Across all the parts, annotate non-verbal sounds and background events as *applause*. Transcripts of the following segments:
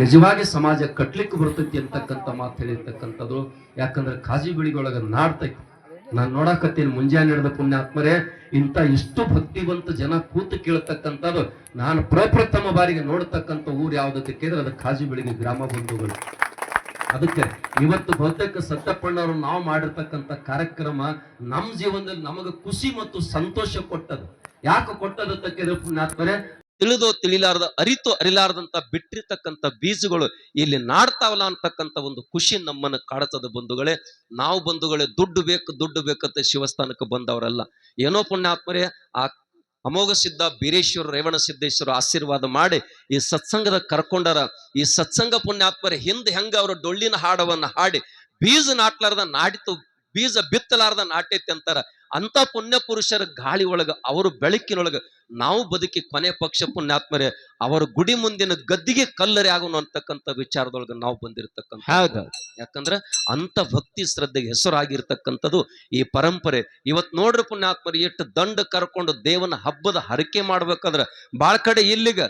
ನಿಜವಾಗಿ ಸಮಾಜ ಕಟ್ಲಿಕ್ಕೆ ಬರ್ತೈತಿ ಅಂತಕ್ಕಂಥ ಮಾತು ಹೇಳಿರ್ತಕ್ಕಂಥದ್ದು. ಯಾಕಂದ್ರೆ ಕಾಜಿ ಬಿಳಿಗೊಳಗ ನಾಡ್ತೈತಿ. ನಾನು ನೋಡಕತ್ತೀನಿ ಮುಂಜಾನೆ ನಡೆದ ಪುಣ್ಯಾತ್ಮರೇ, ಇಂಥ ಇಷ್ಟು ಭಕ್ತಿವಂತ ಜನ ಕೂತು ಕೇಳ್ತಕ್ಕಂಥದ್ದು, ನಾನು ಪ್ರಪ್ರಥಮ ಬಾರಿಗೆ ನೋಡ್ತಕ್ಕಂಥ ಊರು ಯಾವುದಕ್ಕೆ ಕೇಳಿದ್ರೆ ಅದು ಖಾಜಿ ಬೆಳಿಗ್ಗೆ ಗ್ರಾಮ ಬಂಧುಗಳು. ಅದಕ್ಕೆ ಇವತ್ತು ಬಹುತೇಕ ಸತ್ತಪ್ಪಣ್ಣವರು ನಾವು ಮಾಡಿರ್ತಕ್ಕಂಥ ಕಾರ್ಯಕ್ರಮ ನಮ್ಮ ಜೀವನದಲ್ಲಿ ನಮಗೆ ಖುಷಿ ಮತ್ತು ಸಂತೋಷ ಕೊಟ್ಟದ್ದು. ಯಾಕೆ ಕೊಟ್ಟದು ಪುಣ್ಯಾತ್ಮರೇ ತಿಳಿದೋ ತಿಳಿಲಾರದ, ಅರಿತು ಅರಿಲಾರದಂತ ಬಿಟ್ಟಿರ್ತಕ್ಕಂಥ ಬೀಜಗಳು ಇಲ್ಲಿ ನಾಡ್ತಾವಲ್ಲ ಅಂತಕ್ಕಂಥ ಒಂದು ಖುಷಿ ನಮ್ಮನ್ನ ಕಾಡ್ತದ ಬಂಧುಗಳೇ. ನಾವು ಬಂಧುಗಳೇ, ದುಡ್ಡು ಬೇಕು, ದುಡ್ಡು ಬೇಕಂತ ಶಿವಸ್ಥಾನಕ್ಕೆ ಬಂದವರಲ್ಲ. ಏನೋ ಪುಣ್ಯಾತ್ಮರೇ, ಆ ಅಮೋಘ ಸಿದ್ಧ ಬೀರೇಶ್ವರ, ರೇವಣ ಸಿದ್ದೇಶ್ವರ ಆಶೀರ್ವಾದ ಮಾಡಿ ಈ ಸತ್ಸಂಗದ ಕರ್ಕೊಂಡರ, ಈ ಸತ್ಸಂಗ ಪುಣ್ಯಾತ್ಮರೇ, ಹಿಂದೆ ಹೆಂಗ ಅವರ ಡೊಳ್ಳಿನ ಹಾಡವನ್ನ ಹಾಡಿ, ಬೀಜ ನಾಟ್ಲಾರದ ನಾಡಿತು ಬೀಜ ಬಿತ್ತಲಾರ್ದ ನಾಟೈತಿ ಅಂತಾರ. ಅಂತ ಪುಣ್ಯ ಪುರುಷರ ಗಾಳಿ ಒಳಗ ಅವರು ಬೆಳಕಿನೊಳಗ ನಾವು ಬದುಕಿ ಕೊನೆ ಪಕ್ಷ ಪುಣ್ಯಾತ್ಮರೇ ಅವರ ಗುಡಿ ಮುಂದಿನ ಗದ್ದಿಗೆ ಕಲ್ಲರೆ ಆಗೋಣ ಅಂತಕ್ಕಂಥ ವಿಚಾರದೊಳಗ ನಾವು ಬಂದಿರತಕ್ಕಂಥ ಯಾಕಂದ್ರೆ ಯಾಕಂದ್ರ ಅಂತ ಭಕ್ತಿ ಶ್ರದ್ಧೆಗೆ ಹೆಸರಾಗಿರ್ತಕ್ಕಂಥದ್ದು ಈ ಪರಂಪರೆ. ಇವತ್ ನೋಡ್ರಿ ಪುಣ್ಯಾತ್ಮರಿ ಎಷ್ಟು ದಂಡ ಕರ್ಕೊಂಡು ದೇವನ ಹಬ್ಬದ ಹರಕೆ ಮಾಡ್ಬೇಕಂದ್ರೆ ಬಾಳ ಕಡೆ ಇಲ್ಲಿಗ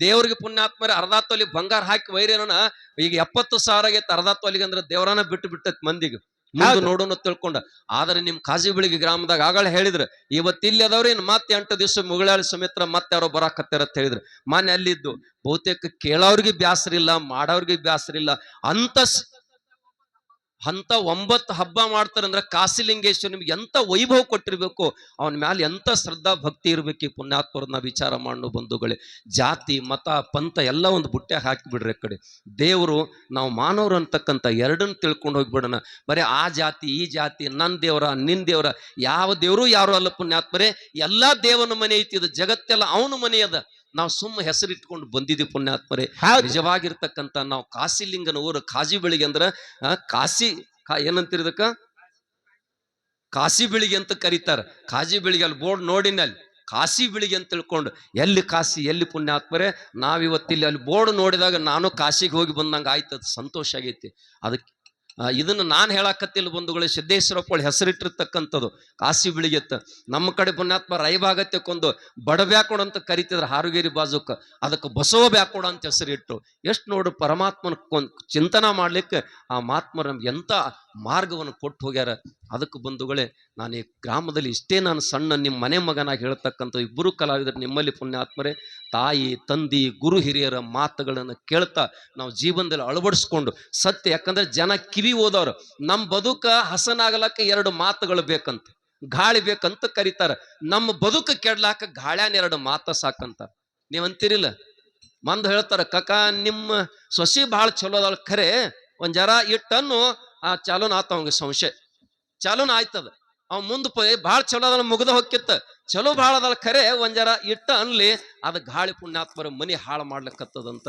ದೇವ್ರಿಗೆ ಪುಣ್ಯಾತ್ಮರಿ ಅರ್ಧ ತೊಲಿ ಬಂಗಾರ ಹಾಕಿ ವೈರೇನ ಈಗ ಎಪ್ಪತ್ತು ಸಾವಿರ ಆಗೈತೆ ಅರ್ಧ ತೊಲಿಗೆ ಅಂದ್ರೆ ದೇವರನ್ನ ಬಿಟ್ಟು ಬಿಟ್ಟೈತ್ ಮಂದಿಗೆ. ಮುಂದೆ. ನೋಡೋಣ ತಿಳ್ಕೊಂಡ. ಆದ್ರೆ ನಿಮ್ ಕಾಜಿ ಬೆಳಿಗ್ಗೆ ಗ್ರಾಮದಾಗ ಆಗಳ ಹೇಳಿದ್ರು, ಇವತ್ತು ಇಲ್ಲಿ ಅದಾವ್ರಿ ಇನ್ ಮತ್ತೆ ಎಂಟು ದಿವಸ ಮುಗಳಾಳಿ ಸಮೇತ್ರ ಮತ್ತೆ ಯಾರೋ ಬರಾಕತ್ತಾರ ಅಂತ ಹೇಳಿದ್ರು. ಮಾನ್ಯ ಅಲ್ಲಿದ್ದು, ಬಹುತೇಕ ಕೇಳೋರ್ಗೆ ಬ್ಯಾಸರಿಲ್ಲ ಮಾಡೋರ್ಗೆ ಬ್ಯಾಸರಿಲ್ಲ. ಅಂತ ಅಂತ ಒಂಬತ್ತು ಹಬ್ಬ ಮಾಡ್ತಾರಂದ್ರೆ ಕಾಸಿಲಿಂಗೇಶ್ವರ ನಿಮ್ಗೆ ಎಂತ ವೈಭವ ಕೊಟ್ಟಿರ್ಬೇಕು, ಅವನ ಮ್ಯಾಲೆ ಎಂತ ಶ್ರದ್ಧಾ ಭಕ್ತಿ ಇರ್ಬೇಕು ಈ ಪುಣ್ಯಾತ್ಮರನ್ನ ವಿಚಾರ ಮಾಡೋ ಬಂಧುಗಳೇ. ಜಾತಿ, ಮತ, ಪಂಥ ಎಲ್ಲ ಒಂದು ಬುಟ್ಟೆ ಹಾಕಿಬಿಡ್ರಿ ಕಡೆ. ದೇವರು ನಾವು ಮಾನವರು ಅಂತಕ್ಕಂಥ ಎರಡನ್ನ ತಿಳ್ಕೊಂಡು ಹೋಗ್ಬಿಡೋಣ. ಬರೀ ಆ ಜಾತಿ, ಈ ಜಾತಿ ನನ್ನ ದೇವರ ನಿನ್ನ ದೇವರ, ಯಾವ ದೇವರು ಯಾರು ಅಲ್ಲ ಪುಣ್ಯಾತ್ಮರೇ? ಎಲ್ಲ ದೇವನ ಮನೆ ಐತಿ ಇದು, ಜಗತ್ತೆಲ್ಲ ಅವನ ಮನೆ ಅದ. ನಾವು ಸುಮ್ಮ ಹೆಸರಿಟ್ಕೊಂಡು ಬಂದಿದ್ದೀವಿ ಪುಣ್ಯಾತ್ಮರೇ. ನಿಜವಾಗಿರ್ತಕ್ಕಂಥ ನಾವು ಕಾಸಿಲಿಂಗನ ಊರು ಕಾಜಿ ಬೆಳಿಗ್ಗೆ ಅಂದ್ರೆ ಕಾಶಿ ಕಾಸಿ ಕಾ ಏನಂತೀರಿ ಇದಕ್ಕ ಕಾಸಿ ಬೆಳಿಗ್ಗೆ ಅಂತ ಕರೀತಾರೆ. ಕಾಜಿ ಬೆಳಿಗ್ಗೆ ಅಲ್ಲಿ ಬೋರ್ಡ್ ನೋಡಿನ ಅಲ್ಲಿ. ಕಾಶಿ ಬೆಳಿಗ್ಗೆ ಅಂತ ತಿಳ್ಕೊಂಡು ಎಲ್ಲಿ ಕಾಸಿ ಎಲ್ಲಿ ಪುಣ್ಯಾತ್ಮರೇ? ನಾವಿವತ್ತಿಲ್ಲಿ ಅಲ್ಲಿ ಬೋರ್ಡ್ ನೋಡಿದಾಗ ನಾನು ಕಾಶಿಗೆ ಹೋಗಿ ಬಂದಂಗೆ ಆಯ್ತು ಅದು ಸಂತೋಷ ಆಗೈತಿ. ಅದಕ್ಕೆ ಇದನ್ನ ನಾನು ಹೇಳಾಕತ್ತಿಲ್ಲ ಬಂಧುಗಳೇ ಸಿದ್ದೇಶ್ವರಪ್ಪಳ ಹೆಸರಿಟ್ಟಿರ್ತಕ್ಕಂಥದ್ದು. ಕಾಸಿ ಬಿಳಿಗೆತ್ತ. ನಮ್ಮ ಕಡೆ ಪುಣ್ಯಾತ್ಮ ರೈಭಾಗತ್ಯಕ್ಕೊಂದು ಬಡ ಬ್ಯಾಕೋಡ್ ಅಂತ ಕರಿತಿದ್ರು ಹಾರುಗೇರಿ ಬಾಜುಕ ಅದಕ್ಕೆ ಬಸವ ಬ್ಯಾಕೋಡ ಅಂತ ಹೆಸರಿಟ್ಟು. ಎಷ್ಟು ನೋಡು ಪರಮಾತ್ಮನ ಚಿಂತನ ಮಾಡ್ಲಿಕ್ಕೆ ಆ ಮಾತ್ಮ ನಮ್ಗೆ ಎಂತ ಮಾರ್ಗವನ್ನು ಕೊಟ್ಟು ಹೋಗ್ಯಾರ. ಅದಕ್ಕೆ ಬಂಧುಗಳೇ, ನಾನು ಈ ಗ್ರಾಮದಲ್ಲಿ ಇಷ್ಟೇ ನಾನು ಸಣ್ಣ ನಿಮ್ಮ ಮನೆ ಮಗನಾಗಿ ಹೇಳ್ತಕ್ಕಂಥ ಇಬ್ಬರು ಕಲಾವಿದರು ನಿಮ್ಮಲ್ಲಿ ಪುಣ್ಯಾತ್ಮರೇ, ತಾಯಿ, ತಂದಿ, ಗುರು ಹಿರಿಯರ ಮಾತುಗಳನ್ನು ಕೇಳ್ತಾ ನಾವು ಜೀವನದಲ್ಲಿ ಅಳವಡಿಸ್ಕೊಂಡು, ಸತ್ಯ ಯಾಕಂದ್ರೆ ಜನ ಕಿವಿ ಓದೋರು ನಮ್ಮ ಬದುಕ ಹಸನಾಗಲಕ್ಕ ಎರಡು ಮಾತುಗಳು ಬೇಕಂತ. ಗಾಳಿ ಬೇಕಂತ ಕರೀತಾರೆ. ನಮ್ಮ ಬದುಕು ಕೆಡ್ಲಾಕ ಗಾಳ್ಯಾನ ಎರಡು ಮಾತ ಸಾಕಂತ. ನೀವಂತಿರಿಲ್ಲ ಮಂದ್ ಹೇಳ್ತಾರ, ಕಕಾ, ನಿಮ್ಮ ಸೊಸಿ ಭಾಳ ಚಲೋ ಖರೆ, ಒಂದ್ ಜರ ಇಟ್ಟನ್ನು ಆ ಚಾಲೂನ್ ಆತ ಅವಂಗ ಸಂಶಯ. ಚಾಲೂನ್ ಆಯ್ತದ. ಅವ್ ಮುಂದ್ ಭಾಳ ಚಲೋ ಅದನ್ನ ಮುಗ್ದ ಹೊಕ್ಕಿತ್ತ ಚಲೋ ಭಾಳ ಅದಲ್ಲ. ಖರೆ ಒಂದ್ ಜರ ಇಟ್ಟ ಅನ್ಲಿ, ಅದು ಗಾಳಿ ಪುಣ್ಯಾತ್ಮರ ಮನಿ ಹಾಳು ಮಾಡ್ಲಿಕ್ಕತ್ತದಂತ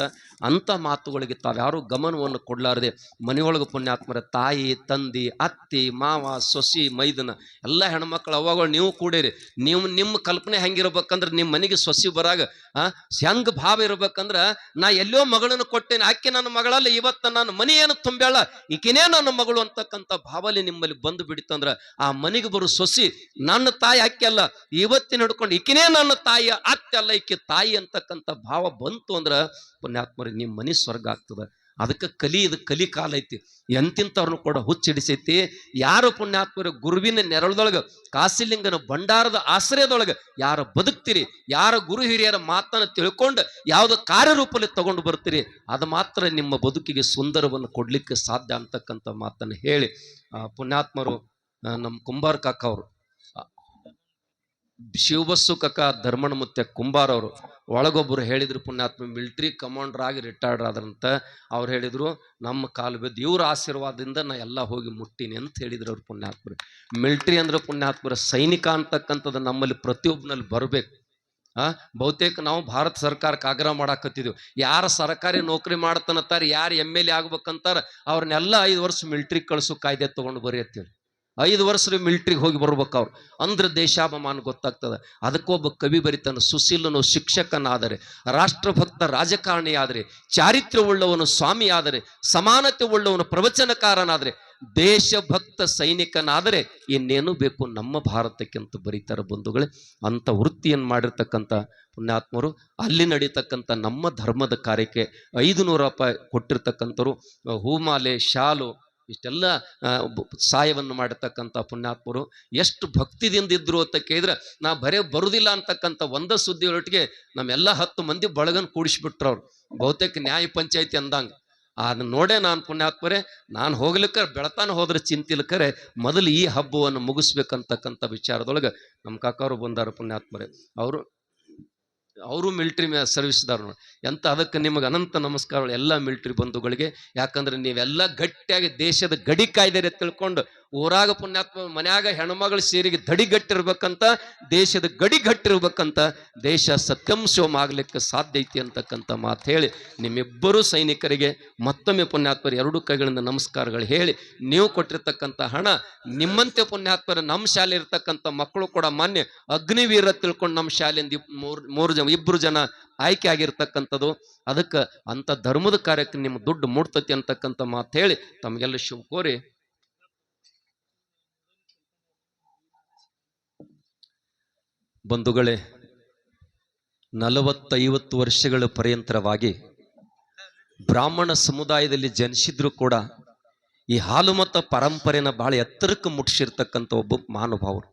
ಅಂತ ಮಾತುಗಳಿಗೆ ತಾವ್ಯಾರು ಗಮನವನ್ನು ಕೊಡ್ಲಾರದೆ. ಮನೆಯೊಳಗೆ ಪುಣ್ಯಾತ್ಮರ ತಾಯಿ, ತಂದಿ, ಅತ್ತಿ, ಮಾವ, ಸೊಸಿ, ಮೈದನ ಎಲ್ಲ ಹೆಣ್ಮಕ್ಳು ಅವಾಗಳು ನೀವು ಕೂಡಿರಿ. ನೀವು ನಿಮ್ಮ ಕಲ್ಪನೆ ಹೆಂಗಿರ್ಬೇಕಂದ್ರೆ ನಿಮ್ಮ ಮನೆಗೆ ಸೊಸಿ ಬರಾಗ ಹೆಂಗ್ ಭಾವ ಇರ್ಬೇಕಂದ್ರ ನಾ ಎಲ್ಲೋ ಮಗಳನ್ನು ಕೊಟ್ಟೇನೆ, ಆಕೆ ನನ್ನ ಮಗಳಲ್ಲ, ಇವತ್ತ ನಾನು ಮನೆ ಏನು ತುಂಬ್ಯಾಳ, ಈಕಿನೇ ನನ್ನ ಮಗಳು ಅಂತಕ್ಕಂಥ ಭಾವಲಿ ನಿಮ್ಮಲ್ಲಿ ಬಂದು ಬಿಡಿತಂದ್ರ ಆ ಮನೆಗೆ ಬರೋ ಸೊಸಿ ನನ್ನ ತಾಯಿ, ಆಕೆ ಅಲ್ಲ ಇವತ್ತಿನ ಹಿಡ್ಕೊಂಡು ಈಕಿನೇ ನನ್ನ ತಾಯಿ, ಅತ್ತೆ ಅಲ್ಲ, ಈಕೆ ತಾಯಿ ಅಂತಕ್ಕಂಥ ಭಾವ ಬಂತು ಅಂದ್ರ ಪುಣ್ಯಾತ್ಮರಿಗೆ ನಿಮ್ಮ ಮನೆ ಸ್ವರ್ಗ ಆಗ್ತದ. ಅದಕ್ಕೆ ಕಲಿ ಇದು ಕಲಿ ಕಾಲ ಐತಿ. ಎಂತಿಂತವ್ರನ್ನು ಕೂಡ ಹುಚ್ಚಿಡಿಸೈತಿ. ಯಾರು ಪುಣ್ಯಾತ್ಮರು ಗುರುವಿನ ನೆರಳದೊಳಗೆ, ಕಾಸಿಲಿಂಗನ ಭಂಡಾರದ ಆಶ್ರಯದೊಳಗೆ ಯಾರು ಬದುಕ್ತಿರಿ, ಯಾರ ಗುರು ಹಿರಿಯರ ಮಾತನ್ನು ತಿಳ್ಕೊಂಡು ಯಾವುದು ಕಾರ್ಯರೂಪದಲ್ಲಿ ತಗೊಂಡು ಬರ್ತೀರಿ, ಅದು ಮಾತ್ರ ನಿಮ್ಮ ಬದುಕಿಗೆ ಸುಂದರವನ್ನು ಕೊಡ್ಲಿಕ್ಕೆ ಸಾಧ್ಯ ಅಂತಕ್ಕಂಥ ಮಾತನ್ನು ಹೇಳಿ ಪುಣ್ಯಾತ್ಮರು ನಮ್ಮ ಕುಂಬಾರ ಕಾಕ ಅವರು. ಶಿವಬಸ್ಸು ಕಕ್ಕ ಧರ್ಮಣ ಕುಂಬಾರ್ ಅವರು ಒಳಗೊಬ್ಬರು ಹೇಳಿದ್ರು ಪುಣ್ಯಾತ್ಮ ಮಿಲಿಟರಿ ಕಮಾಂಡರ್ ಆಗಿ ರಿಟೈರ್ಡ್ ಆದ್ರಂತ ಅವ್ರು ಹೇಳಿದ್ರು, ನಮ್ಮ ಕಾಲು ಬಿದ್ದು ಇವ್ರ ಆಶೀರ್ವಾದದಿಂದ ನಾ ಎಲ್ಲ ಹೋಗಿ ಮುಟ್ಟೀನಿ ಅಂತ ಹೇಳಿದ್ರು ಅವ್ರು ಪುಣ್ಯಾತ್ಮರು. ಮಿಲಿಟರಿ ಅಂದ್ರೆ ಪುಣ್ಯಾತ್ಮರ ಸೈನಿಕ ಅಂತಕ್ಕಂಥದ್ದು ನಮ್ಮಲ್ಲಿ ಪ್ರತಿಯೊಬ್ಬನಲ್ಲಿ ಬರಬೇಕು. ಆ, ಬಹುತೇಕ ನಾವು ಭಾರತ ಸರ್ಕಾರಕ್ಕೆ ಆಗ್ರಹ ಮಾಡಾಕತ್ತಿದ್ವಿ. ಯಾರ ಸರ್ಕಾರಿ ನೌಕರಿ ಮಾಡ್ತಾನತ್ತಾರ ಯಾರು ಎಂ ಎಲ್ ಎ ಆಗ್ಬೇಕಂತಾರ, ಅವ್ರನ್ನೆಲ್ಲ ಐದು ವರ್ಷ ಮಿಲಿಟ್ರಿ ಕಳಿಸೋ ಕಾಯ್ದೆ ತಗೊಂಡು ಬರೀತೀವಿ ಐದು ವರ್ಷ ಮಿಲ್ಟ್ರಿಗೆ ಹೋಗಿ ಬರ್ಬೇಕು ಅವ್ರು. ಅಂದ್ರೆ ದೇಶಾಭಿಮಾನ ಗೊತ್ತಾಗ್ತದೆ. ಅದಕ್ಕೊಬ್ಬ ಕವಿ ಬರಿತಾನೆ ಸುಶೀಲನು, ಶಿಕ್ಷಕನಾದರೆ, ರಾಷ್ಟ್ರಭಕ್ತ ರಾಜಕಾರಣಿ ಆದರೆ ಚಾರಿತ್ರ್ಯ ಉಳ್ಳವನು ಸ್ವಾಮಿ ಆದರೆ ಸಮಾನತೆ ಉಳ್ಳವನು ಪ್ರವಚನಕಾರನಾದರೆ, ದೇಶಭಕ್ತ ಸೈನಿಕನಾದರೆ ಇನ್ನೇನು ಬೇಕು ನಮ್ಮ ಭಾರತಕ್ಕಿಂತ ಬರೀತಾರೆ ಬಂಧುಗಳೇ? ಅಂತ ವೃತ್ತಿಯನ್ನು ಮಾಡಿರ್ತಕ್ಕಂಥ ಪುಣ್ಯಾತ್ಮರು, ಅಲ್ಲಿ ನಡೀತಕ್ಕಂಥ ನಮ್ಮ ಧರ್ಮದ ಕಾರ್ಯಕ್ಕೆ ಐದು ನೂರು ರೂಪಾಯಿ ಕೊಟ್ಟಿರ್ತಕ್ಕಂಥವ್ರು, ಹೂಮಾಲೆ, ಶಾಲು ಇಷ್ಟೆಲ್ಲ ಸಹಾಯವನ್ನು ಮಾಡತಕ್ಕಂಥ ಪುಣ್ಯಾತ್ಮರು ಎಷ್ಟು ಭಕ್ತಿದಿಂದ ಇದ್ರು ಅಂತ ಕೇಳಿದ್ರೆ, ನಾ ಬರೇ ಬರುದಿಲ್ಲ ಅಂತಕ್ಕಂಥ ಒಂದ ಸುದ್ದಿ ಒಟ್ಟಿಗೆ ನಮ್ಮೆಲ್ಲ ಹತ್ತು ಮಂದಿ ಬಳಗನ್ ಕೂಡಿಸ್ಬಿಟ್ರು ಅವ್ರು ಬಹುತೇಕ ನ್ಯಾಯ ಪಂಚಾಯತಿ ಅಂದಂಗೆ. ಅದನ್ನ ನೋಡೇ ನಾನು ಪುಣ್ಯಾತ್ಮರೇ, ನಾನು ಹೋಗ್ಲಿಕ್ಕೆ ಬೆಳತಾನ ಹೋದ್ರೆ ಚಿಂತಿಲ್ಕರೆ, ಮೊದಲು ಈ ಹಬ್ಬವನ್ನು ಮುಗಿಸ್ಬೇಕಂತಕ್ಕಂಥ ವಿಚಾರದೊಳಗೆ ನಮ್ಮ ಕಾಕಾವ್ರು ಬಂದಾರ ಪುಣ್ಯಾತ್ಮರೇ. ಅವರು ಅವರು ಮಿಲ್ಟ್ರಿ ಸರ್ವಿಸ್ದಾರ ನೋಡಿ. ಎಂತ ಅದಕ್ಕೆ ನಿಮಗೆ ಅನಂತ ನಮಸ್ಕಾರಗಳು ಎಲ್ಲ ಮಿಲ್ಟ್ರಿ ಬಂಧುಗಳಿಗೆ. ಯಾಕಂದ್ರೆ ನೀವೆಲ್ಲ ಗಟ್ಟಿಯಾಗಿ ದೇಶದ ಗಡಿ ಕಾಯ್ದೆ ತಿಳ್ಕೊಂಡು ಊರಾಗ ಪುಣ್ಯಾತ್ಮ ಮನ್ಯಾಗ ಹೆಣ್ಮಗಳು ಸೇರಿಗೆ ದಡಿಗಟ್ಟಿರ್ಬೇಕಂತ, ದೇಶದ ಗಡಿಗಟ್ಟಿರ್ಬೇಕಂತ, ದೇಶ ಸತ್ಯಂ ಶಿವಂ ಆಗ್ಲಿಕ್ಕೆ ಸಾಧ್ಯ ಐತಿ ಅಂತಕ್ಕಂಥ ಮಾತು ಹೇಳಿ ನಿಮ್ಮಿಬ್ಬರು ಸೈನಿಕರಿಗೆ, ಮತ್ತೊಮ್ಮೆ ಪುಣ್ಯಾತ್ಮರು ಎರಡು ಕೈಗಳಿಂದ ನಮಸ್ಕಾರಗಳು ಹೇಳಿ, ನೀವು ಕೊಟ್ಟಿರ್ತಕ್ಕಂಥ ಹಣ, ನಿಮ್ಮಂತೆ ಪುಣ್ಯಾತ್ಮರ ನಮ್ಮ ಶಾಲೆ ಇರ್ತಕ್ಕಂಥ ಮಕ್ಕಳು ಕೂಡ ಮಾನ್ಯ ಅಗ್ನಿವೀರ ತಿಳ್ಕೊಂಡು ನಮ್ಮ ಶಾಲೆಯಿಂದ ಮೂರು ಮೂರು ಜನ ಇಬ್ಬರು ಜನ ಆಯ್ಕೆ ಆಗಿರ್ತಕ್ಕಂಥದ್ದು, ಅದಕ್ಕೆ ಅಂಥ ಧರ್ಮದ ಕಾರ್ಯಕ್ಕೆ ನಿಮ್ಮ ದುಡ್ಡು ಮೂಡ್ತತಿ ಅಂತಕ್ಕಂಥ ಮಾತು ಹೇಳಿ ತಮಗೆಲ್ಲ ಶುಭ ಕೋರಿ ಬಂಧುಗಳೇ, ನಲವತ್ತೈವತ್ತು ವರ್ಷಗಳ ಪರ್ಯಂತರವಾಗಿ ಬ್ರಾಹ್ಮಣ ಸಮುದಾಯದಲ್ಲಿ ಜನಿಸಿದ್ರು ಕೂಡ ಈ ಹಾಲು ಮತ ಪರಂಪರೆನ ಬಹಳ ಎತ್ತರಕ್ಕೆ ಮುಟ್ಟಿಸಿರ್ತಕ್ಕಂಥ ಒಬ್ಬ ಮಹಾನುಭಾವರು.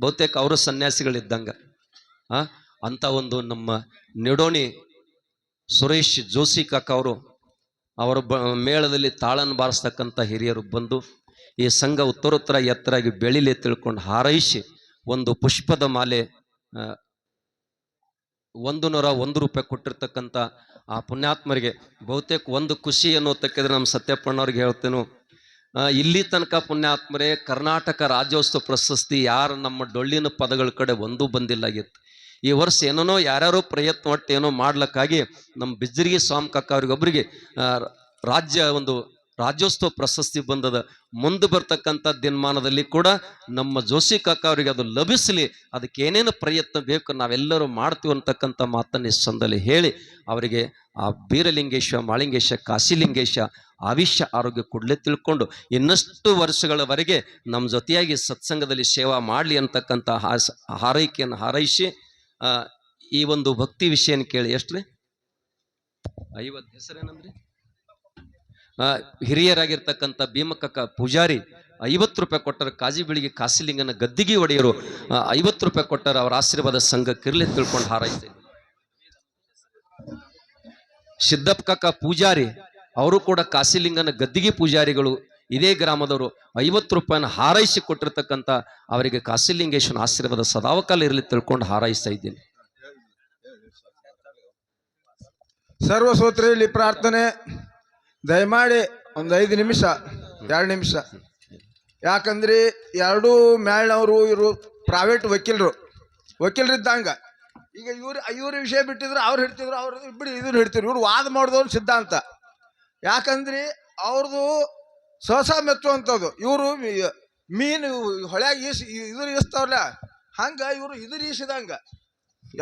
ಬಹುತೇಕ ಅವರು ಸನ್ಯಾಸಿಗಳಿದ್ದಂಗ. ಅಂತ ಒಂದು ನಮ್ಮ ನಿಡೋಣಿ ಸುರೇಶ್ ಜೋಶಿ ಕಾಕ ಅವರು, ಅವರ ಬ, ಮೇಳದಲ್ಲಿ ತಾಳನ್ನು ಬಾರಿಸ್ತಕ್ಕಂಥ ಹಿರಿಯರು ಬಂದು ಈ ಸಂಘ ಉತ್ತರೋತ್ತರ ಎತ್ತರಾಗಿ ಬೆಳಿಲೆ ತಿಳ್ಕೊಂಡು ಹಾರೈಸಿ ಒಂದು ಪುಷ್ಪದ ಮಾಲೆ ಒಂದು ನೂರ ಒಂದು ರೂಪಾಯಿ ಕೊಟ್ಟಿರ್ತಕ್ಕಂಥ ಆ ಪುಣ್ಯಾತ್ಮರಿಗೆ ಬಹುತೇಕ ಒಂದು ಖುಷಿ ಅನ್ನೋತಕ್ಕಿದ್ರೆ ನಮ್ಮ ಸತ್ಯಪ್ಪಣ್ಣವ್ರಿಗೆ ಹೇಳ್ತೇನು ಇಲ್ಲಿ ತನಕ ಪುಣ್ಯಾತ್ಮರೇ ಕರ್ನಾಟಕ ರಾಜ್ಯೋತ್ಸವ ಪ್ರಶಸ್ತಿ ಯಾರು ನಮ್ಮ ಡೊಳ್ಳಿನ ಪದಗಳ ಕಡೆ ಒಂದೂ ಬಂದಿಲ್ಲಾಗಿತ್ತು ಈ ವರ್ಷ ಏನೇನೋ ಯಾರ್ಯಾರೋ ಪ್ರಯತ್ನ ಒಟ್ಟು ಏನೋ ಮಾಡ್ಲಿಕ್ಕಾಗಿ ನಮ್ಮ ಬಿಜ್ರಿಗಿ ಸ್ವಾಮಿ ಕಕ್ಕ ಅವ್ರಿಗೊಬ್ಬರಿಗೆ ರಾಜ್ಯ ಒಂದು ರಾಜ್ಯೋತ್ಸವ ಪ್ರಶಸ್ತಿ ಬಂದದ ಮುಂದೆ ಬರ್ತಕ್ಕಂಥ ದಿನಮಾನದಲ್ಲಿ ಕೂಡ ನಮ್ಮ ಜೋಶಿ ಕಾಕ ಅವರಿಗೆ ಅದು ಲಭಿಸಲಿ, ಅದಕ್ಕೆ ಏನೇನು ಪ್ರಯತ್ನ ಬೇಕು ನಾವೆಲ್ಲರೂ ಮಾಡ್ತೀವಿ ಅಂತಕ್ಕಂಥ ಮಾತನ್ನು ಸಂದಲ್ಲಿ ಹೇಳಿ, ಅವರಿಗೆ ಆ ಬೀರಲಿಂಗೇಶ, ಮಾಳಿಂಗೇಶ, ಕಾಶಿಲಿಂಗೇಶ ಆವಿಷ್ಯ ಆರೋಗ್ಯ ಕೊಡಲಿ ತಿಳ್ಕೊಂಡು ಇನ್ನಷ್ಟು ವರ್ಷಗಳವರೆಗೆ ನಮ್ಮ ಜೊತೆಯಾಗಿ ಸತ್ಸಂಗದಲ್ಲಿ ಸೇವಾ ಮಾಡಲಿ ಅಂತಕ್ಕಂಥ ಹಾಸ, ಹಾರೈಕೆಯನ್ನು ಹಾರೈಸಿ ಈ ಒಂದು ಭಕ್ತಿ ವಿಷಯನ ಕೇಳಿ ಎಷ್ಟು ರೀ ಐವತ್ತು ಹೆಸರೇನಂದ್ರಿ? ಹಿರಿಯರಾಗಿರ್ತಕ್ಕಂಥ ಭೀಮಕ್ಕ ಪೂಜಾರಿ ಐವತ್ತು ರೂಪಾಯಿ ಕೊಟ್ಟರು. ಕಾಜಿ ಬೆಳಿಗ್ಗೆ ಕಾಸಿಲಿಂಗನ ಗದ್ದಿಗೆ ಒಡೆಯರು ಐವತ್ತು ರೂಪಾಯಿ ಕೊಟ್ಟರು. ಅವರ ಆಶೀರ್ವಾದ ಸಂಘಕ್ಕಿರ್ಲಿ ತಿಳ್ಕೊಂಡು ಹಾರೈತೆ. ಸಿದ್ದಪ್ಪ ಕಾಕ ಪೂಜಾರಿ, ಅವರು ಕೂಡ ಕಾಸಿಲಿಂಗನ ಗದ್ದಿಗೆ ಪೂಜಾರಿಗಳು. ಇದೇ ಗ್ರಾಮದವರು ಐವತ್ತು ರೂಪಾಯಿನ ಹಾರೈಸಿ ಕೊಟ್ಟಿರ್ತಕ್ಕಂಥ ಅವರಿಗೆ ಕಾಸಿಲಿಂಗೇಶ್ವನ ಆಶೀರ್ವಾದ ಸದಾವಕಾಲ ಇರಲಿ ತಿಳ್ಕೊಂಡು ಹಾರೈಸ್ತಾ ಇದ್ದೀನಿ. ಸರ್ವಸೂತ್ರಿಯಲ್ಲಿ ಪ್ರಾರ್ಥನೆ. ದಯಮಾಡಿ ಒಂದು ಐದು ನಿಮಿಷ, ಎರಡು ನಿಮಿಷ. ಯಾಕಂದ್ರೆ ಎರಡೂ ಮೇಳ್ನವರು ಇವರು ಪ್ರೈವೇಟ್ ವಕೀಲರು. ವಕೀಲರಿದ್ದಂಗ ಈಗ ಇವ್ರು, ಇವ್ರ ವಿಷಯ ಬಿಟ್ಟಿದ್ರು, ಅವ್ರು ಹಿಡ್ತಿದ್ರು ಅವ್ರ ಬಿಡಿ, ಇದನ್ನು ಹಿಡ್ತಿದ್ರು ಇವ್ರು ವಾದ ಮಾಡಿದವ್ರು ಸಿದ್ಧಾಂತ. ಯಾಕಂದ್ರೆ ಅವ್ರದ್ದು ಸೊಸ ಮೆಚ್ಚುವಂಥದ್ದು ಇವರು ಮೀನು ಹೊಳ್ಯಾಗ ಈಸ್, ಇದ್ರ ಈಸ್ತಾವಲ್ಲ ಹಂಗೆ ಇವರು ಇದ್ರ ಈಸಿದಂಗೆ.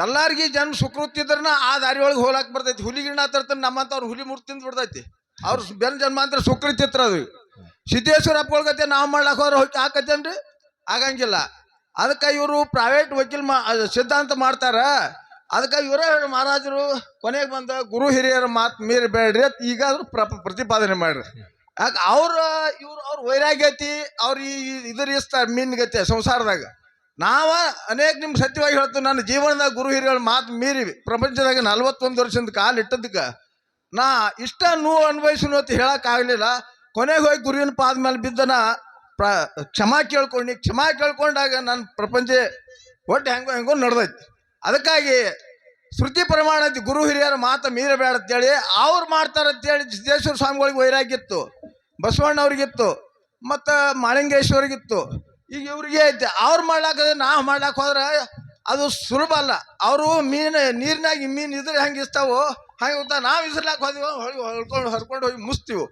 ಎಲ್ಲಾರ್ಗಿ ಜನ್ಮ ಸುಕೃತಿ ಇದ್ರನ ಆ ದಾರಿ ಒಳಗೆ ಹೋಲಾಕ್ ಬರ್ತೈತಿ. ಹುಲಿ ಗಿಣ್ಣ ತರ್ತಾನೆ ನಮ್ಮಂಥವ್ರು ಹುಲಿ ಮುರ್ತಿಂದು ಬಿಡ್ತೈತಿ. ಅವ್ರ ಬೆನ್ ಜನ್ಮ ಅಂತ ಸುಕ್ರಿ ಚಿತ್ರ ಅದು. ಸಿದ್ದೇಶ್ವರ ಅಪ್ಪಗತೆ ನಾವು ಮಾಡ್ಲಾಕ ಹೋದ್ರೆ ಹೋಗಿ ಹಾಕತ್ತೇನ್ರಿ? ಆಗಂಗಿಲ್ಲ. ಅದಕ್ಕೆ ಇವರು ಪ್ರೈವೇಟ್ ವಕೀಲ್ ಮಾ ಸಿದ್ಧಾಂತ ಮಾಡ್ತಾರ. ಅದಕ್ಕೆ ಇವರೇ ಮಹಾರಾಜರು, ಕೊನೆಗೆ ಬಂದ ಗುರು ಹಿರಿಯರ ಮಾತು ಮೀರಿ ಬೇಡ್ರಿ ಅಂತ ಅದ್ರ ಪ್ರ ಪ್ರತಿಪಾದನೆ ಮಾಡ್ರಿ. ಯಾಕೆ ಅವ್ರ, ಇವ್ರು ಅವ್ರ ವೈರಾಗ್ಯ ಐತಿ, ಅವ್ರ ಈ ಇದ್ರ ಇಸ್ತಾರೆ ಮೀನ್ಗತೆ ಸಂಸಾರದಾಗ. ನಾವ ಅನೇಕ ನಿಮ್ಗೆ ಸತ್ಯವಾಗಿ ಹೇಳ್ತೀವಿ ನನ್ನ ಜೀವನದಾಗ ಗುರು ಹಿರಿಯರ ಮಾತು ಮೀರಿ ಪ್ರಪಂಚದಾಗ ನಲ್ವತ್ತೊಂದು ವರ್ಷದ ಕಾಲ ಇಟ್ಟದಕ್ಕೆ ನಾ ಇಷ್ಟ ನೋವು ಅನ್ಭವಿಸು ಅಂತ ಹೇಳೋಕ್ಕಾಗಲಿಲ್ಲ ಕೊನೆಗೆ ಹೋಗಿ ಗುರುವಿನ ಪಾದ ಮೇಲೆ ಬಿದ್ದನ ಪ್ರ, ಕ್ಷಮಾ ಕೇಳ್ಕೊಂಡು. ಕ್ಷಮಾ ಕೇಳ್ಕೊಂಡಾಗ ನನ್ನ ಪ್ರಪಂಚ ಒಟ್ಟು ಹೆಂಗೋ ಹೆಂಗೋ ನಡೆದೈತಿ. ಅದಕ್ಕಾಗಿ ಶ್ರುತಿ ಪ್ರಮಾಣ ಗುರು ಹಿರಿಯರ ಮಾತ ಮೀರಬೇಡ ಅಂತೇಳಿ, ಅವ್ರು ಮಾಡ್ತಾರೆ ಅಂತೇಳಿ ಸಿದ್ದೇಶ್ವರ ಸ್ವಾಮಿಗಳಿಗೆ ವೈರಾಗಿತ್ತು ಬಸವಣ್ಣವ್ರಿಗಿತ್ತು, ಮತ್ತು ಮಾಳಿಂಗೇಶ್ವರಿಗಿತ್ತು. ಈಗ ಇವ್ರಿಗೆ ಐತೆ, ಅವ್ರು ಮಾಡ್ಲಾಕ ನಾ ಮಾಡ್ಲಾಕ ಹೋದ್ರೆ ಅದು ಸುಲಭ ಅಲ್ಲ. ಅವರು ಮೀನು, ನೀರಿನಾಗ ಮೀನು ಇದ್ರೆ ಹೆಂಗೆ ಇಸ್ತಾವೋ ಹಂಗೆ ಗೊತ್ತಾ ನಾವು ಇಸ್ಲಾಕ್ ಹೋದಿವ ಹೊಳ್ ಹೊಳ್ಕೊಂಡು ಹರ್ಕೊಂಡು ಹೋಗಿ ಮುಸ್ತೀವಿ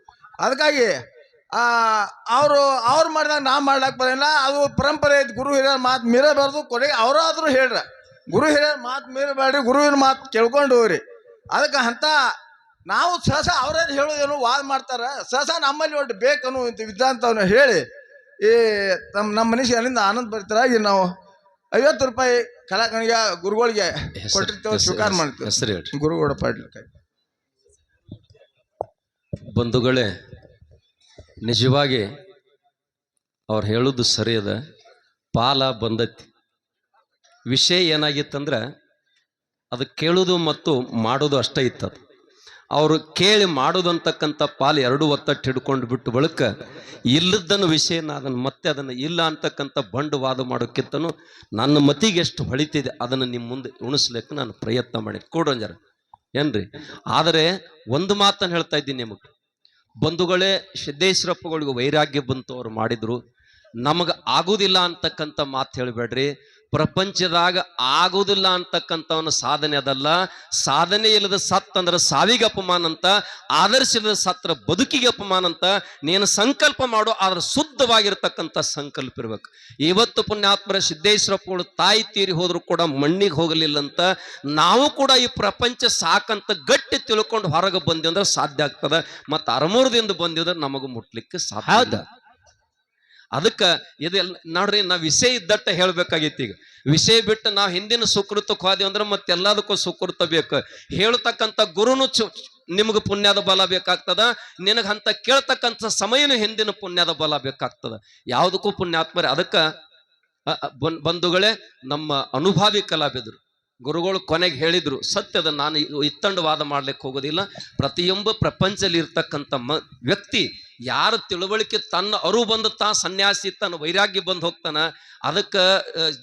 ಅದಕ್ಕಾಗಿ ಅವರು, ಅವ್ರು ಮಾಡಿದಾಗ ನಾವು ಮಾಡ್ಲಾಕ್ ಬರೋಲ್ಲ ಅದು ಪರಂಪರೆ ಐತಿ, ಗುರು ಹಿರಿಯರ ಮಾತು ಮೀರಬಾರ್ದು, ಕೊನೆಗೆ ಅವರಾದ್ರೂ ಹೇಳ್ರ. ಗುರು ಹಿರಿಯರ ಮಾತು ಮೀರಬೇಡ್ರಿ ಗುರುವಿನ ಮಾತು ಕೇಳ್ಕೊಂಡು ಹೋಗ್ರಿ. ಅದಕ್ಕೆ ಅಂತ ನಾವು ಸಹಸ ಅವ್ರೇನು ಹೇಳೋದೇನು ವಾದ ಮಾಡ್ತಾರ. ಸಹಸ ನಮ್ಮಲ್ಲಿ ಒಟ್ಟು ಬೇಕನ್ನು ಇಂಥ ವಿದ್ಯಾಂತವನ್ನು ಹೇಳಿ, ಈ ತಮ್ಮ ನಮ್ಮ ಮನುಷ್ಯ ಅಲ್ಲಿಂದ ಆನಂದ ಬರ್ತಾರೆ ಈಗ ನಾವು ಐವತ್ತು ರೂಪಾಯಿ ಕಲಾಕಣಿಗೆ ಗುರುಗಳಿಗೆ ಕೊಟ್ಟಿರ್ತೇವೆ ಸ್ವೀಕಾರ ಮಾಡ್ತೇವೆ. ಹೆಸರು ಪಾಟೀಲ್ ಬಂಧುಗಳೇ ನಿಜವಾಗಿ ಅವ್ರು ಹೇಳೋದು ಸರಿ ಅದ. ಪಾಲ ಬಂದತಿ. ವಿಷಯ ಏನಾಗಿತ್ತಂದ್ರೆ ಅದು ಕೇಳೋದು ಮತ್ತು ಮಾಡೋದು ಅಷ್ಟೇ ಇತ್ತದು. ಅವರು ಕೇಳಿ ಮಾಡೋದಂತಕ್ಕಂಥ ಪಾಲು ಎರಡು ಒತ್ತಟ್ಟು ಹಿಡ್ಕೊಂಡು ಬಿಟ್ಟು ಬಳಿಕ ಇಲ್ಲದನ್ನು ವಿಷಯನ ಅದನ್ನು ಮತ್ತೆ ಅದನ್ನು ಇಲ್ಲ ಅಂತಕ್ಕಂಥ ಬಂಡವಾದ ಮಾಡೋಕ್ಕಿಂತನೂ ನನ್ನ ಮತಿಗೆ ಎಷ್ಟು ಹೊಳಿತಿದೆ ಅದನ್ನು ನಿಮ್ಮ ಮುಂದೆ ಉಣಿಸ್ಲಿಕ್ಕೆ ನಾನು ಪ್ರಯತ್ನ ಮಾಡಿ ಕೊಡೋಂಜರ ಏನ್ರಿ? ಆದರೆ ಒಂದು ಮಾತನ್ನು ಹೇಳ್ತಾ ಇದ್ದೀನಿ ನಿಮಗೆ. ಬಂಧುಗಳೇ, ಸಿದ್ದೇಶ್ವರಪ್ಪಗಳಿಗೆ ವೈರಾಗ್ಯ ಬಂತು ಅವ್ರು ಮಾಡಿದ್ರು. ನಮಗೆ ಆಗುದಿಲ್ಲ ಅಂತಕ್ಕಂಥ ಮಾತು ಹೇಳಬೇಡ್ರಿ. ಪ್ರಪಂಚದಾಗ ಆಗುವುದಿಲ್ಲ ಅಂತಕ್ಕಂಥವನ ಸಾಧನೆ ಅದಲ್ಲ. ಸಾಧನೆ ಇಲ್ಲದ ಸತ್ ಅಂದ್ರೆ ಸಾವಿಗೆ ಅಪಮಾನ ಅಂತ, ಆದರ್ಶ ಇಲ್ಲದ ಸತ್ರ ಬದುಕಿಗೆ ಅಪಮಾನ ಅಂತ, ನೀನು ಸಂಕಲ್ಪ ಮಾಡು, ಆದ್ರೆ ಶುದ್ಧವಾಗಿರ್ತಕ್ಕಂಥ ಸಂಕಲ್ಪ ಇರ್ಬೇಕು. ಇವತ್ತು ಪುಣ್ಯಾತ್ಮರ ಸಿದ್ದೇಶ್ವರಪ್ಪಗಳು ತಾಯಿ ತೀರಿ ಹೋದ್ರು ಕೂಡ ಮಣ್ಣಿಗೆ ಹೋಗಲಿಲ್ಲ ಅಂತ, ನಾವು ಕೂಡ ಈ ಪ್ರಪಂಚ ಸಾಕಂತ ಗಟ್ಟಿ ತಿಳ್ಕೊಂಡು ಹೊರಗೆ ಬಂದಿವಂದ್ರೆ ಅಂದ್ರೆ ಸಾಧ್ಯ ಆಗ್ತದೆ. ಮತ್ತು ಅರಮೂರದಿಂದ ಬಂದಿದ್ರೆ ನಮಗೆ ಮುಟ್ಲಿಕ್ಕೆ ಸಾಧ್ಯ. ಅದಕ್ಕ ಇದೆಲ್ಲ ನೋಡ್ರಿ, ನಾವು ವಿಷಯ ಇದ್ದಟ್ಟ ಹೇಳ್ಬೇಕಾಗಿತ್ತು ಈಗ. ವಿಷಯ ಬಿಟ್ಟು ನಾವು ಹಿಂದಿನ ಸುಕೃತಕ್ಕೆ ಹೋದ್ವಿ ಅಂದ್ರೆ ಮತ್ತೆ ಎಲ್ಲದಕ್ಕೂ ಸುಕೃತ ಬೇಕು. ಹೇಳ್ತಕ್ಕಂಥ ಗುರುನು ಚು, ನಿಮ್ಗೆ ಪುಣ್ಯದ ಬಲ ಬೇಕಾಗ್ತದ. ನಿನಗೆ ಅಂತ ಕೇಳ್ತಕ್ಕಂಥ ಸಮಯನು ಹಿಂದಿನ ಪುಣ್ಯದ ಬಲ ಬೇಕಾಗ್ತದ. ಯಾವುದಕ್ಕೂ ಪುಣ್ಯಾತ್ಮರೇ. ಅದಕ್ಕ ಬಂಧುಗಳೇ, ನಮ್ಮ ಅನುಭಾವಿ ಕಲಾವಿದರು. ಗುರುಗಳು ಕೊನೆಗೆ ಹೇಳಿದ್ರು, ಸತ್ಯದ ನಾನು ಇತ್ತಂಡವಾದ ಇತ್ತಂಡು ವಾದ ಮಾಡ್ಲಿಕ್ಕೆ ಹೋಗೋದಿಲ್ಲ. ಪ್ರತಿಯೊಂಬ ಪ್ರಪಂಚದಲ್ಲಿ ಇರ್ತಕ್ಕಂಥ ಮ, ವ್ಯಕ್ತಿ ಯಾರ ತಿಳುವಳಿಕೆ ತನ್ನ ಅರು ಬಂದು ತಾ ಸನ್ಯಾಸಿ, ತನ್ನ ವೈರಾಗ್ಯ ಬಂದು ಹೋಗ್ತಾನ, ಅದಕ್ಕೆ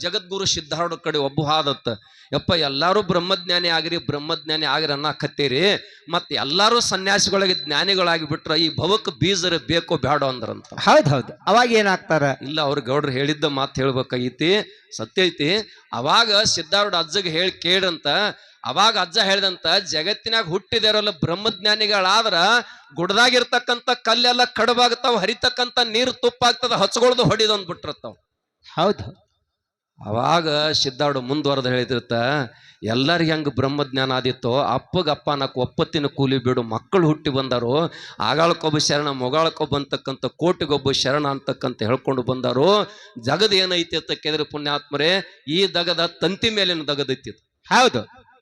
ಜಗದ್ಗುರು ಸಿದ್ಧಾರೂಢ ಕಡೆ ಒಬ್ಬ ಹಾದತ್ತ. ಯಪ್ಪ ಎಲ್ಲರೂ ಬ್ರಹ್ಮಜ್ಞಾನಿ ಆಗಿರಿ ಬ್ರಹ್ಮಜ್ಞಾನಿ ಆಗಿರಿ ಅನ್ನಕತ್ತೀರಿ. ಮತ್ತೆ ಎಲ್ಲರೂ ಸನ್ಯಾಸಿಗಳಿಗೆ ಜ್ಞಾನಿಗಳಾಗಿ ಬಿಟ್ರ ಈ ಭವಕ್ಕೆ ಬೀಜರ ಬೇಕೋ ಬೇಡೋ ಅಂದ್ರಂತ. ಹೌದು ಹೌದು. ಅವಾಗ ಏನಾಗ್ತಾರ? ಇಲ್ಲ ಅವ್ರ ಗೌಡ್ರು ಹೇಳಿದ್ದ ಮಾತು ಹೇಳ್ಬೇಕಾಗೈತಿ. ಸತ್ಯ ಐತಿ. ಅವಾಗ ಸಿದ್ಧಾರೂಢ ಅಜ್ಜಗೆ ಹೇಳಿ ಕೇಳಂತ ಅವಾಗ ಅಜ್ಜ ಹೇಳ್ದಂತ ಜಗತ್ತಿನಾಗ ಹುಟ್ಟಿದಾರಲ್ಲ ಬ್ರಹ್ಮಜ್ಞಾನಿಗಳಾದ್ರ ಗುಡ್ದಾಗಿರ್ತಕ್ಕಂಥ ಕಲ್ಲೆಲ್ಲ ಕಡಬಾಗ್ತಾವ ಹರಿತಕ್ಕಂಥ ನೀರು ತುಪ್ಪಾಗ್ತದ ಹಚ್ಕೊಳ್ದು ಹೊಡಿದಂದ್ ಅಂದ್ಬಿಟ್ಟಿರ್ತಾವ ಹೌದು. ಅವಾಗ ಸಿದ್ಧಾಡು ಮುಂದುವರೆದು ಹೇಳಿದಿರ್ತ ಎಲ್ಲರಿಗೆ ಹೆಂಗೆ ಬ್ರಹ್ಮಜ್ಞಾನ ಆದಿತ್ತೋ ಅಪ್ಪಗೆ ಅಪ್ಪ ನಾಲ್ಕು ಒಪ್ಪತ್ತಿನ ಕೂಲಿ ಬಿಡು ಮಕ್ಕಳು ಹುಟ್ಟಿ ಬಂದರು ಆಗಾಳಕ್ಕೊಬ್ಬ ಶರಣ ಮೊಗಾಳಕ್ಕೊಬ್ಬ ಅಂತಕ್ಕಂಥ ಕೋಟಿಗೊಬ್ಬ ಶರಣ ಅಂತಕ್ಕಂಥ ಹೇಳ್ಕೊಂಡು ಬಂದರು ಜಗದ ಏನೈತಿ ಅಂತ ಕೇಳಿದ್ರೆ ಪುಣ್ಯಾತ್ಮರೇ ಈ ದಗದ ತಂತಿ ಮೇಲಿನ ದಗದೈತಿ. ಹೌದು.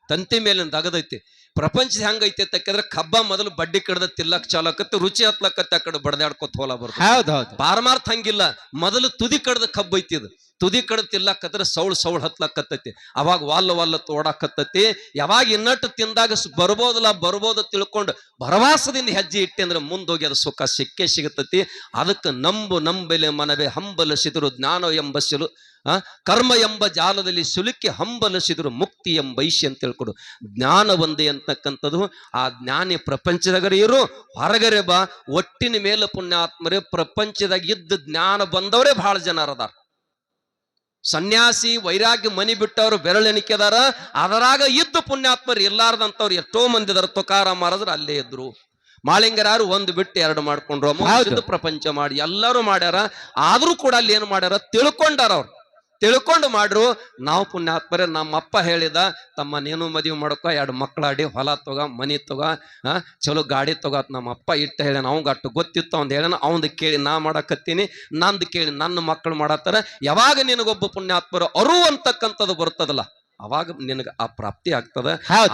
ತಂತಿ ಮೇಲಿನ ದಗದೈತಿ. ಪ್ರಪಂಚ ಹೆಂಗೈತಿ ಅಂತ ಕೇಳಿದ್ರೆ ಕಬ್ಬ ಮೊದಲು ಬಡ್ಡಿ ಕಡ್ದ ತಿಲ್ಲಕ್ ಚಾಲಕತ್ತೆ ರುಚಿ ಹತ್ಲಕತ್ತೆ ಆ ಕಡೆ ಬಡದಾಡ್ಕೊತ ಹೋಲ ಬರ್ತದೆ ಹೌದು ಹೌದು. ಪಾರಮಾರ್ಥ ಹಂಗಿಲ್ಲ ಮೊದಲು ತುದಿ ಕಡ್ದ ಕಬ್ಬು ಐತಿ ಇದು. ತುದಿ ಕಡೆ ತಿಲ್ಲಕತ್ರ ಸೌಳ್ ಸೌಳ್ ಹತ್ಲಕ್ಕತ್ತೈತಿ ಅವಾಗ ವಾಲ್ಲ ವಾಲ್ಲ ತೋಡಾಕತ್ತೈತಿ. ಯಾವಾಗ ಇನ್ನಟ್ಟು ತಿಂದಾಗ ಬರ್ಬೋದಲ್ಲ ಬರ್ಬೋದು ತಿಳ್ಕೊಂಡು ಭರವಾಸದಿಂದ ಹೆಜ್ಜೆ ಇಟ್ಟೆ ಅಂದ್ರೆ ಮುಂದೋಗಿ ಅದು ಸುಖ ಸಿಕ್ಕೇ ಸಿಗತೈತಿ ಅದಕ್ಕೆ ನಂಬು ನಂಬಲೆ ಮನವೇ ಹಂಬಲಿಸಿದರು ಜ್ಞಾನ ಎಂಬ ಸಿಲು ಕರ್ಮ ಎಂಬ ಜಾಲದಲ್ಲಿ ಸುಲುಕಿ ಹಂಬಲಿಸಿದರು ಮುಕ್ತಿ ಎಂಬ ಐಶಿ ಅಂತ ಹೇಳ್ಕೊಡು. ಜ್ಞಾನ ಒಂದೇ ಅಂತಕ್ಕಂಥದ್ದು. ಆ ಜ್ಞಾನಿ ಪ್ರಪಂಚದಾಗರೆ ಇರು, ಹೊರಗರೆ ಬಾ. ಒಟ್ಟಿನ ಮೇಲೆ ಪುಣ್ಯಾತ್ಮರೇ ಪ್ರಪಂಚದಾಗ ಇದ್ದ ಜ್ಞಾನ ಬಂದವರೇ ಬಹಳ ಜನ ಅದಾರ ಸನ್ಯಾಸಿ ವೈರಾಗ್ಯ ಮನಿ ಬಿಟ್ಟವರು ಬೆರಳೆಣಿಕೆದಾರ ಅದರಾಗ ಇದ್ದು ಪುಣ್ಯಾತ್ಮರು ಇರ್ಲಾರ್ದಂತವ್ರು ಎಷ್ಟೋ ಮಂದಿ ಇದಾರೆ. ತುಕಾರ ಮಾರದ್ರ ಅಲ್ಲೇ ಇದ್ರು. ಮಾಳಿಂಗರಾರು ಒಂದು ಬಿಟ್ಟು ಎರಡು ಮಾಡ್ಕೊಂಡ್ರು. ಪ್ರಪಂಚ ಮಾಡಿ ಎಲ್ಲರೂ ಮಾಡ್ಯಾರ. ಆದ್ರೂ ಕೂಡ ಅಲ್ಲಿ ಏನು ಮಾಡ್ಯಾರ? ತಿಳ್ಕೊಂಡಾರ ಅವ್ರು. ತಿಳ್ಕೊಂಡು ಮಾಡ್ರು. ನಾವು ಪುಣ್ಯಾತ್ಮರೇ ನಮ್ಮ ಅಪ್ಪ ಹೇಳಿದ ತಮ್ಮ ನೀನು ಮದುವೆ ಮಾಡ್ಕೊ ಎರಡು ಮಕ್ಕಳಾಡಿ ಹೊಲ ತಗ ಮನಿ ತಗ ಚಲೋ ಗಾಡಿ ತಗೋತ್ ನಮ್ಮ ಅಪ್ಪ ಇಟ್ಟ ಹೇಳ್ಯಾನ. ಅವಂಗ ಅಟ್ಟು ಗೊತ್ತಿತ್ತು ಅವ್ನು ಹೇಳ್ಯಾನ ಅವಂದು ಕೇಳಿ ನಾ ಮಾಡಕತ್ತೀನಿ ನಂದು ಕೇಳಿ ನನ್ನ ಮಕ್ಕಳು ಮಾಡತ್ತಾರ. ಯಾವಾಗ ನಿನಗೊಬ್ಬ ಪುಣ್ಯಾತ್ಮರು ಅರು ಅಂತಕ್ಕಂಥದ್ದು ಬರ್ತದಲ್ಲ ಅವಾಗ ನಿನಗೆ ಆ ಪ್ರಾಪ್ತಿ ಆಗ್ತದ.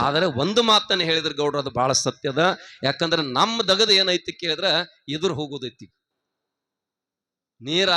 ಆದರೆ ಒಂದು ಮಾತನ್ನ ಹೇಳಿದ್ರೆ ಗೌಡ್ರ ಅದು ಬಹಳ ಸತ್ಯದ. ಯಾಕಂದ್ರೆ ನಮ್ಮ ದಗದ ಏನೈತಿ ಕೇಳಿದ್ರೆ ಎದುರು ಹೋಗೋದೈತಿ. ನೀರ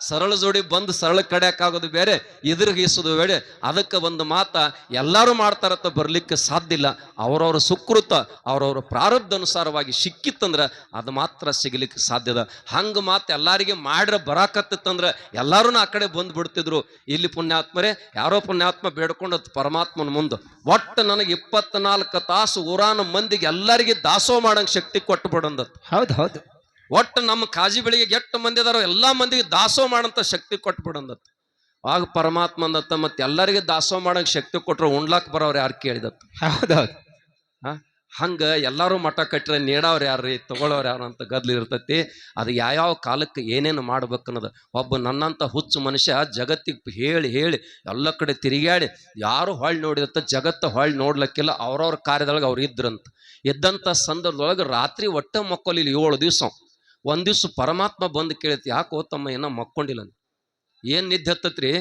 ಸರಳ ಜೋಡಿ ಬಂದು ಸರಳ ಕಡೆಯಕ್ಕಾಗೋದು ಬೇರೆ ಎದುರುಗಿಸೋದು ಗೀಸೋದು ಬೇರೆ. ಅದಕ್ಕೆ ಒಂದು ಮಾತ, ಎಲ್ಲರೂ ಮಾಡ್ತಾರತ್ತ ಬರ್ಲಿಕ್ಕೆ ಸಾಧ್ಯ ಇಲ್ಲ. ಅವರವರ ಸುಕೃತ, ಅವ್ರವ್ರ ಪ್ರಾರಬ್ಧ ಅನುಸಾರವಾಗಿ ಸಿಕ್ಕಿತ್ತಂದ್ರೆ ಅದು ಮಾತ್ರ ಸಿಗಲಿಕ್ಕೆ ಸಾಧ್ಯದ ಹಂಗ ಮಾತು ಎಲ್ಲರಿಗೆ ಮಾಡ್ರ ಬರಾಕತ್ತಿತ್ತಂದ್ರೆ ಎಲ್ಲರೂ ಆ ಕಡೆ ಬಂದು ಬಿಡ್ತಿದ್ರು. ಇಲ್ಲಿ ಪುಣ್ಯಾತ್ಮರೇ, ಯಾರೋ ಪುಣ್ಯಾತ್ಮ ಬೇಡ್ಕೊಂಡು ಪರಮಾತ್ಮನ ಮುಂದೆ. ಒಟ್ಟು ನನಗೆ ಇಪ್ಪತ್ನಾಲ್ಕು ತಾಸು ಊರಾನ ಮಂದಿಗೆ ಎಲ್ಲರಿಗೆ ದಾಸೋ ಮಾಡೋಂಗೆ ಶಕ್ತಿ ಕೊಟ್ಟು ಬಿಡಂದತ್ತು ಹೌದು ಹೌದು. ಒಟ್ಟು ನಮ್ಮ ಕಾಜಿ ಬೆಳಿಗ್ಗೆ ಎಷ್ಟು ಮಂದಿ ಅದಾರೋ ಎಲ್ಲಾ ಮಂದಿಗೆ ದಾಸೋ ಮಾಡಂತ ಶಕ್ತಿ ಕೊಟ್ಟು ಬಿಡಂದತ್ ಆಗ ಪರಮಾತ್ಮ ಅಂದತ್ತ ಮತ್ತೆ ಎಲ್ಲರಿಗೆ ದಾಸೋ ಮಾಡೋಂಗೆ ಶಕ್ತಿ ಕೊಟ್ಟರು ಉಣ್ಲಾಕ್ ಬರೋರು ಯಾರು ಕೇಳಿದತ್ತ? ಹೌದೌದು. ಹೌದು ಹಂಗ ಎಲ್ಲಾರು ಮಠ ಕಟ್ಟಿರ ನೀಡವ್ರು ಯಾರ್ರಿ ತಗೊಳ್ಳೋರು ಯಾರು ಅಂತ ಗದ್ಲು ಇರ್ತೈತಿ. ಅದು ಯಾವ್ಯಾವ ಕಾಲಕ್ಕೆ ಏನೇನು ಮಾಡ್ಬೇಕನ್ನೋದು ಒಬ್ಬ ನನ್ನಂತ ಹುಚ್ಚು ಮನುಷ್ಯ ಜಗತ್ತಿಗೆ ಹೇಳಿ ಹೇಳಿ ಎಲ್ಲ ಕಡೆ ತಿರುಗಾಡಿ ಯಾರು ಹೊಳ್ಳಿ ನೋಡಿದತ್ತ ಜಗತ್ತ ಹೊಳ್ಳಿ ನೋಡ್ಲಕ್ಕಿಲ್ಲ ಅವ್ರವ್ರ ಕಾರ್ಯದೊಳಗೆ ಅವ್ರು ಇದ್ರಂತ. ಇದ್ದಂಥ ಸಂದರ್ಭದೊಳಗೆ ರಾತ್ರಿ ಒಟ್ಟ ಇಲ್ಲಿ ಏಳು ದಿವಸ. ಒಂದ್ ದಿವ್ಸ ಪರಮಾತ್ಮ ಬಂದು ಕೇಳೈತಿ ಯಾಕೋ ತಮ್ಮ ಏನೋ ಮಕ್ಕೊಂಡಿಲ್ಲ ಏನು ನಿದ್ದೆ ಹತ್ತತ್ರಿ?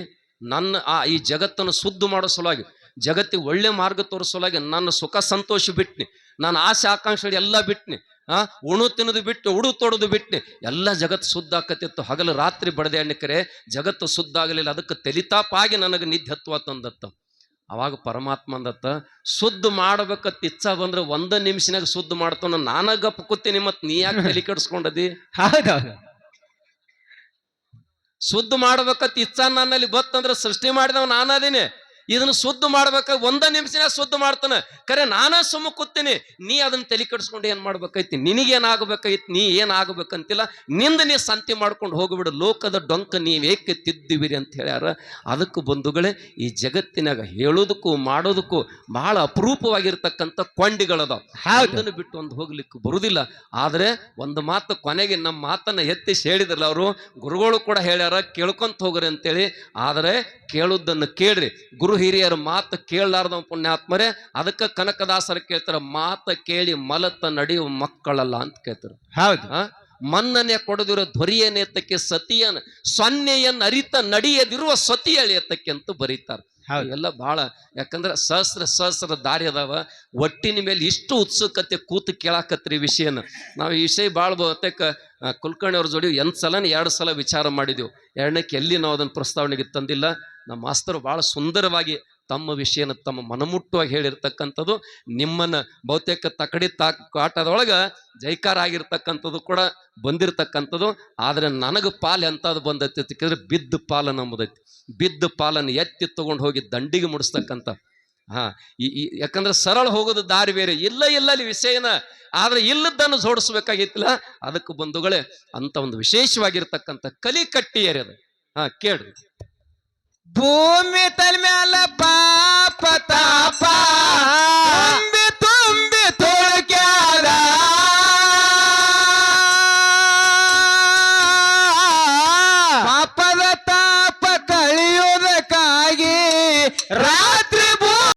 ನನ್ನ ಆ ಈ ಜಗತ್ತನ್ನು ಶುದ್ಧ ಮಾಡೋ ಸಲುವಾಗಿ, ಜಗತ್ತಿಗೆ ಒಳ್ಳೆ ಮಾರ್ಗ ತೋರಿಸೋಲಾಗಿ ನನ್ನ ಸುಖ ಸಂತೋಷ ಬಿಟ್ನಿ. ನಾನು ಆಸೆ ಆಕಾಂಕ್ಷೆ ಎಲ್ಲ ಬಿಟ್ನಿ. ಆ, ಉಣು ತಿನ್ನೋದು ಬಿಟ್ಟು ಉಡು ತೊಡೋದು ಬಿಟ್ನಿ. ಎಲ್ಲ ಜಗತ್ತು ಶುದ್ಧ ಆಕತಿತ್ತು ಹಗಲು ರಾತ್ರಿ ಬಡದೆ ಅಣ್ಣಕರೆ, ಜಗತ್ತು ಶುದ್ಧ ಆಗಲಿಲ್ಲ. ಅದಕ್ಕೆ ತೆಲಿತಾಪಾಗಿ ನನಗೆ ನಿದ್ದೆ ಹತ್ತುವತ್ತಂದತ್ತ ಅವಾಗ ಪರಮಾತ್ಮ ಅಂದತ್ತ ಶುದ್ಧ ಮಾಡ್ಬೇಕತ್ ತಿಚ್ಚ ಬಂದ್ರೆ ಒಂದ ನಿಮಿಷನಾಗ ಶುದ್ಧ ಮಾಡ್ತಾನ ನಾನ ಗಪ್ಪ ಕೂತೀನಿ ಮತ್ ನೀ ಯಾಕೆ ತಲೆ ಕೆಡ್ಸ್ಕೊಂಡದಿ? *laughs* ಹೌದೌದು. ಶುದ್ಧ ಮಾಡ್ಬೇಕತ್ ಇಚ್ಛಾ ನನ್ನಲ್ಲಿ ಬತ್ತಂದ್ರೆ ಸೃಷ್ಟಿ ಮಾಡಿದವ ನಾನದೀನಿ. ಇದನ್ನ ಶುದ್ಧ ಮಾಡ್ಬೇಕ ಒಂದ ನಿಮಿಷನ ಶುದ್ಧ ಮಾಡ್ತಾನ. ಕರೆ ನಾನೇ ಸುಮ್ಮ ಕೂತೀನಿ. ನೀ ಅದನ್ನ ತಲೆ ಕೆಡಿಸ್ಕೊಂಡು ಏನ್ ಮಾಡ್ಬೇಕೈತಿ ನಿನಗೇನಾಗಬೇಕೈತಿ ನೀ ಏನಾಗಬೇಕಂತಿಲ್ಲ ನಿಂದ ನೀ ಸಂತಿ ಮಾಡ್ಕೊಂಡು ಹೋಗ್ಬಿಡು. ಲೋಕದ ಡೊಂಕ ನೀವೇಕೆ ತಿದ್ದಿವಿರಿ ಅಂತ ಹೇಳ್ಯಾರ. ಅದಕ್ಕೂ ಬಂಧುಗಳೇ ಈ ಜಗತ್ತಿನಾಗ ಹೇಳೋದಕ್ಕೂ ಮಾಡೋದಕ್ಕೂ ಬಹಳ ಅಪರೂಪವಾಗಿರ್ತಕ್ಕಂಥ ಕೊಂಡಿಗಳದಾವ. ಅದನ್ನು ಬಿಟ್ಟು ಒಂದು ಹೋಗ್ಲಿಕ್ಕೆ ಬರುದಿಲ್ಲ. ಆದರೆ ಒಂದು ಮಾತು ಕೊನೆಗೆ ನಮ್ಮ ಮಾತನ್ನ ಎತ್ತಿ ಹೇಳಿದ್ರಲ್ಲ ಅವರು ಗುರುಗಳು ಕೂಡ ಹೇಳ್ಯಾರ ಕೇಳ್ಕೊಂತ ಹೋಗ್ರಿ ಅಂತೇಳಿ. ಆದ್ರೆ ಕೇಳುದನ್ನು ಕೇಳ್ರಿ. ಗುರು ಹಿರಿಯರ ಮಾತು ಕೇಳಲಾರ್ದ ಪುಣ್ಯಾತ್ಮರೇ ಅದಕ್ಕೆ ಕನಕದಾಸರ ಕೇಳ್ತಾರೆ ಮಾತ ಕೇಳಿ ಮಲತ ನಡೆಯುವ ಮಕ್ಕಳಲ್ಲ ಅಂತ ಕೇಳ್ತಾರ. ಹೌದು. ಮನ್ನನೆ ಕೊಡದಿರೋ ಧ್ವರಿಯನೇತಕ್ಕೆ ಸತಿಯನ್ ಸೊನ್ನೆಯನ್ನ ಅರಿತ ನಡೆಯದಿರುವ ಸತಿಯಳೆಯತಕ್ಕೆ ಅಂತ ಬರೀತಾರೆ. ಎಲ್ಲ ಬಹಳ ಯಾಕಂದ್ರೆ ಸಹಸ್ರ ಸಹಸ್ರ ದಾರಿ ಅದಾವ ಒಟ್ಟಿನ ಮೇಲೆ ಇಷ್ಟು ಉತ್ಸುಕತೆ ಕೂತು ಕೇಳಾಕತ್ರಿ ವಿಷಯನ. ನಾವು ಈ ವಿಷಯ ಭಾಳ ಬಹುತೇಕ ಕುಲಕರ್ಣಿ ಅವ್ರ ಜೋಡಿ ಎಂಟು ಸಲನ ಎರಡು ಸಲ ವಿಚಾರ ಮಾಡಿದೆವು. ಎರಡನೇಕ್ಕೆ ಎಲ್ಲಿ ನಾವು ಅದನ್ನು ಪ್ರಸ್ತಾವನೆಗೆ ತಂದಿಲ್ಲ ನಮ್ಮ ಮಾಸ್ತರು ಭಾಳ ಸುಂದರವಾಗಿ ತಮ್ಮ ವಿಷಯನ ತಮ್ಮ ಮನಮುಟ್ಟುವಾಗಿ ಹೇಳಿರ್ತಕ್ಕಂಥದ್ದು, ನಿಮ್ಮನ್ನ ಬಹುತೇಕ ತಕಡಿ ತಾಕಾಟದೊಳಗೆ ಕಾಟದೊಳಗೆ ಜೈಕಾರ ಆಗಿರ್ತಕ್ಕಂಥದ್ದು ಕೂಡ ಬಂದಿರತಕ್ಕಂಥದ್ದು. ಆದರೆ ನನಗೆ ಪಾಲು ಎಂಥದ್ದು ಬಂದೈತಿ ಅಂತಂದ್ರೆ ಬಿದ್ದು ಪಾಲನ್ನು ನಂಬುದೈತಿ ಬಿದ್ದ ಪಾಲನ್ನು ಎತ್ತಿ ತಗೊಂಡು ಹೋಗಿ ದಂಡಿಗೆ ಮುಡಿಸ್ತಕ್ಕಂಥ. ಹಾಂ, ಈ, ಈ- ಯಾಕಂದ್ರೆ ಸರಳ ಹೋಗೋದು ದಾರಿ ಬೇರೆ. ಇಲ್ಲ ಇಲ್ಲ ಅಲ್ಲಿ ವಿಷಯನ, ಆದ್ರೆ ಇಲ್ಲದನ್ನು ಜೋಡಿಸ್ಬೇಕಾಗಿತ್ತಿಲ್ಲ, ಅದಕ್ಕೆ ಬಂಧುಗಳೇ, ಅಂತ ಒಂದು ವಿಶೇಷವಾಗಿರ್ತಕ್ಕಂಥ ಕಲಿ ಕಟ್ಟಿಯರಿ ಅದು ಹಾಂ, ಕೇಳ್ರಿ. ಭೂಮಿ ತಲೆ ಮ್ಯಾಲ ಪಾಪ ತಾಪ.